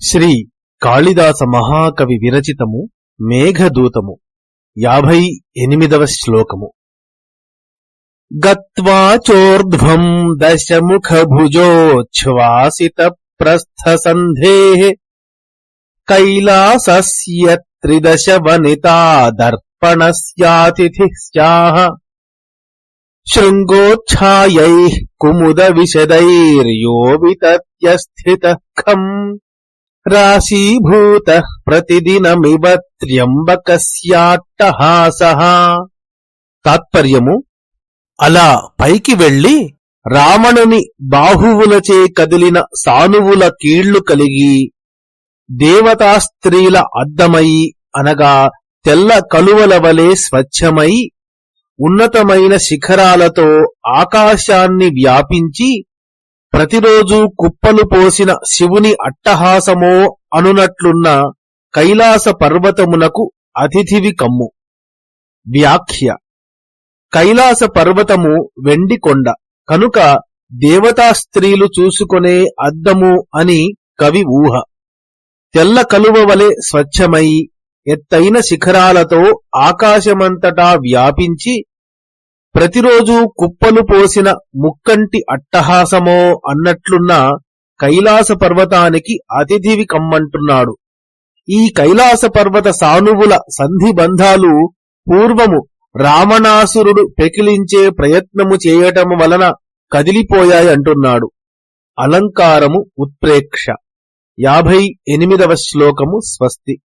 శ్రీ కాళిదాస మహాకవి విరచితము మేఘదూతము యాభై ఎనిమిదవ శ్లోకము. గత్వా దశముఖభుజోచ్ఛ్వాసిత ప్రస్థసంధే కైలాసస్య త్రిదశ వనితా దర్పణస్యాతిథి స్యాః కుముద విశదైర్యో వితత్యస్థితః ఖం। రాశీభూత ప్రతిదినమివ త్ర్యంబకస్యాట్టహాసః తాత్పర్యము అలా పైకి వెళ్ళి రావణుని బాహువులచే కదిలిన సానువుల కీళ్ళు కలిగి దేవతాస్త్రీల అద్దమై అనగా తెల్ల కలువల వలె స్వచ్ఛమై ఉన్నతమైన శిఖరాలతో ఆకాశాన్ని వ్యాపించి ప్రతిరోజు కుప్పలు పోసిన శివుని అట్టహాసమో అనునట్లున్న కైలాస పర్వతమునకు అతిథివి కమ్ము. వ్యాఖ్య. కైలాస పర్వతము వెండి కొండ. కనుక దేవతా స్త్రీలు చూసుకొనే అద్దము అని కవి ఊహ. తెల్ల కలువ వలె స్వచ్ఛమై ఎత్తైన శిఖరాలతో ఆకాశమంతటా వ్యాపించి ప్రతిరోజు కుప్పలు పోసిన ముక్కంటి అట్టహాసమో అన్నట్లున్న కైలాస పర్వతానికి అతిథివి కమ్మంటున్నాడు. ఈ కైలాస పర్వత సానువుల సంధిబంధాలు పూర్వము రావణాసురుడు పెకిలించే ప్రయత్నము చేయటము వలన కదిలిపోయాయంటున్నాడు. అలంకారము ఉత్ప్రేక్ష. యాభై ఎనిమిదవ శ్లోకము స్వస్తి.